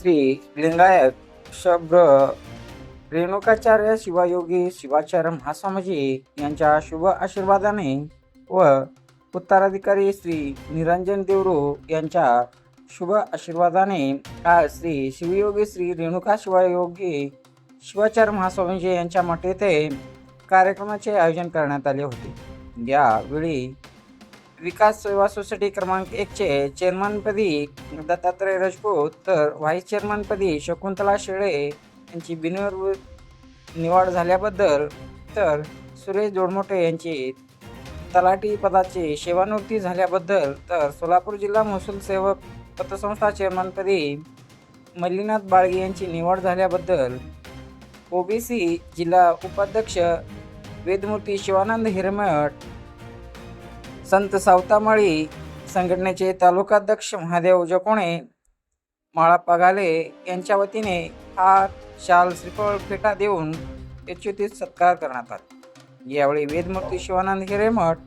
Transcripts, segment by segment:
श्री लिंगायत शब्र रेणुकाचार्य शिवायोगी शिवाचार्य महास्वामीजी यांच्या शुभ आशीर्वादाने व उत्तराधिकारी श्री निरंजन देवरू यांच्या शुभ आशीर्वादाने आज श्री शिवयोगी श्री रेणुका शिवायोगी शिवाचार्य महास्वामीजी यांच्या मठ येथे कार्यक्रमाचे आयोजन करण्यात आले होते. यावेळी विकास सेवा सोसायटी क्रमांक एकचे चेअरमनपदी दत्तात्रय राजपूत तर व्हाईस चेअरमनपदी शकुंतला शेळे यांची बिनविरोध निवड झाल्याबद्दल तर सुरेश जोडमोटे यांची तलाठी पदाची सेवानिवृत्ती झाल्याबद्दल तर सोलापूर जिल्हा महसूल सेवक पतसंस्था चेअरमनपदी मल्लीनाथ बाळगे यांची निवड झाल्याबद्दल ओबीसी जिल्हा उपाध्यक्ष वेदमूर्ती शिवानंद हिरमट संत सावतामाळी संघटनेचे तालुकाध्यक्ष महादेव जकोणे माळाप्पा पगाले यांच्या वतीने हार शाल श्रीफळ फेटा देऊन यच्युतीत सत्कार करण्यात आला. यावेळी वेदमूर्ती शिवानंद हिरेमठ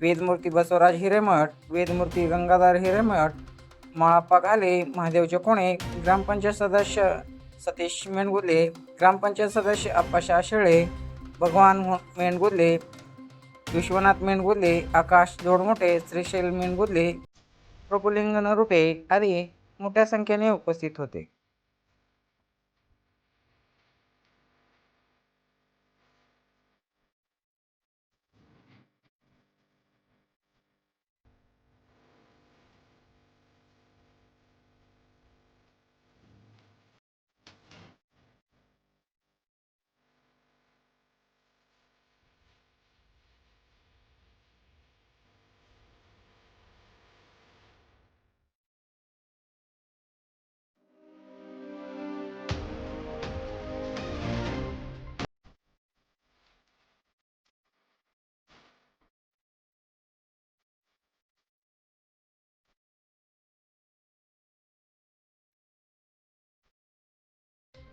वेदमूर्ती बसवराज हिरेमठ वेदमूर्ती गंगाधर हिरेमठ माळाप्पा पगाले महादेव जकोणे ग्रामपंचायत सदस्य सतीश मेणगुले ग्रामपंचायत सदस्य अप्पाशा शेळे भगवान मेणगुले विश्वनाथ मेणगुले आकाश जोडमोठे श्रीशैल मेणगुले प्रफुलिंग नरुपे आदी मोठ्या संख्येने उपस्थित होते.